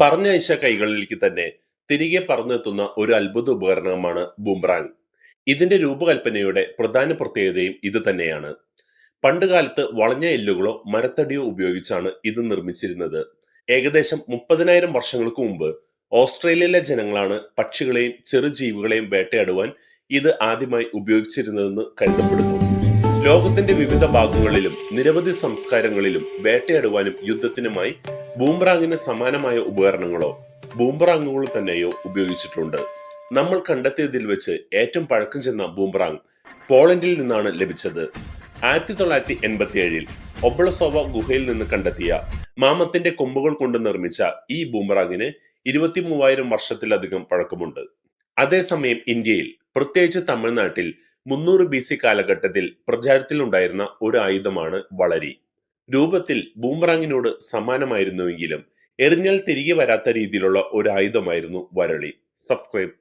പറഞ്ഞയച്ച കൈകളിലേക്ക് തന്നെ തിരികെ പറന്നെത്തുന്ന ഒരു അത്ഭുത ഉപകരണമാണ് ബൂംറാങ്. ഇതിന്റെ രൂപകൽപ്പനയുടെ പ്രധാന പ്രത്യേകതയും ഇത് തന്നെയാണ്. പണ്ടുകാലത്ത് വളഞ്ഞ എല്ലുകളോ മരത്തടിയോ ഉപയോഗിച്ചാണ് ഇത് നിർമ്മിച്ചിരുന്നത്. ഏകദേശം മുപ്പതിനായിരം വർഷങ്ങൾക്ക് മുമ്പ് ഓസ്ട്രേലിയയിലെ ജനങ്ങളാണ് പക്ഷികളെയും ചെറുജീവികളെയും വേട്ടയാടുവാൻ ഇത് ആദ്യമായി ഉപയോഗിച്ചിരുന്നതെന്ന് കരുതപ്പെടുന്നു. ലോകത്തിന്റെ വിവിധ ഭാഗങ്ങളിലും നിരവധി സംസ്കാരങ്ങളിലും വേട്ടയാടുവാനും യുദ്ധത്തിനുമായി ബൂംറാങ്ങിന് സമാനമായ ഉപകരണങ്ങളോ ബൂംറാങ്ങുകൾ തന്നെയോ ഉപയോഗിച്ചിട്ടുണ്ട്. നമ്മൾ കണ്ടെത്തിയതിൽ വെച്ച് ഏറ്റവും പഴക്കം ചെന്ന ബൂംറാങ് പോളണ്ടിൽ നിന്നാണ് ലഭിച്ചത്. ആയിരത്തി തൊള്ളായിരത്തി എൺപത്തി ഏഴിൽ ഒബ്ലസോവ ഗുഹയിൽ നിന്ന് കണ്ടെത്തിയ മാമത്തിന്റെ കൊമ്പുകൾ കൊണ്ട് നിർമ്മിച്ച ഈ ബൂംറാങ്ങിന് ഇരുപത്തി മൂവായിരം വർഷത്തിലധികം പഴക്കമുണ്ട്. അതേസമയം ഇന്ത്യയിൽ പ്രത്യേകിച്ച് തമിഴ്നാട്ടിൽ മുന്നൂറ് ബി സി കാലഘട്ടത്തിൽ പ്രചാരത്തിലുണ്ടായിരുന്ന ഒരു ആയുധമാണ് വളരി. രൂപത്തിൽ ബൂമറാങ്ങിനോട് സമാനമായിരുന്നുവെങ്കിലും എറിഞ്ഞാൽ തിരികെ വരാത്ത രീതിയിലുള്ള ഒരു ആയുധമായിരുന്നു വരളി. സബ്സ്ക്രൈബ്